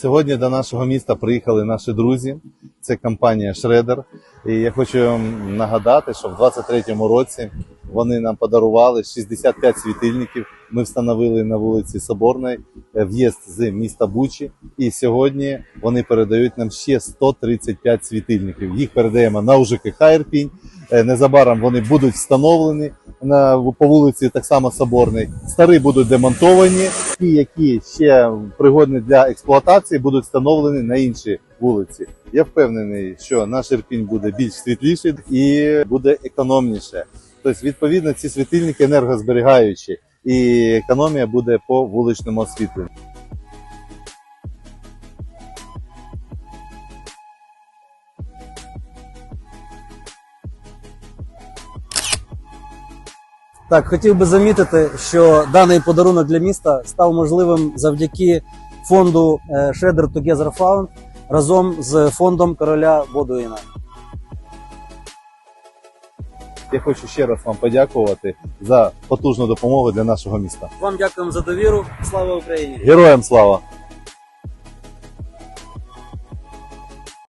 Сьогодні до нашого міста приїхали наші друзі. Це компанія Шредер. І я хочу нагадати, що в 23-му році вони нам подарували 65 світильників. Ми встановили на вулиці Соборної е, в'їзд з міста Бучі. І сьогодні вони передають нам ще 135 світильників. Їх передаємо на УЖКХ Ірпінь. Е, Незабаром вони будуть встановлені на по вулиці так само Соборний. Старі будуть демонтовані, ті, які ще пригодні для експлуатації, будуть встановлені на інші вулиці. Я впевнений, що наш Ірпінь буде більш світліший і буде економніше. Тобто, відповідно, ці світильники енергозберігаючі, і економія буде по вуличному освітленню. Так, хотів би замітити, що даний подарунок для міста став можливим завдяки фонду е, Shredder Together Fund разом з фондом короля Бодуїна. Я хочу ще раз вам подякувати за потужну допомогу для нашого міста. Вам дякуємо за довіру. Слава Україні! Героям слава!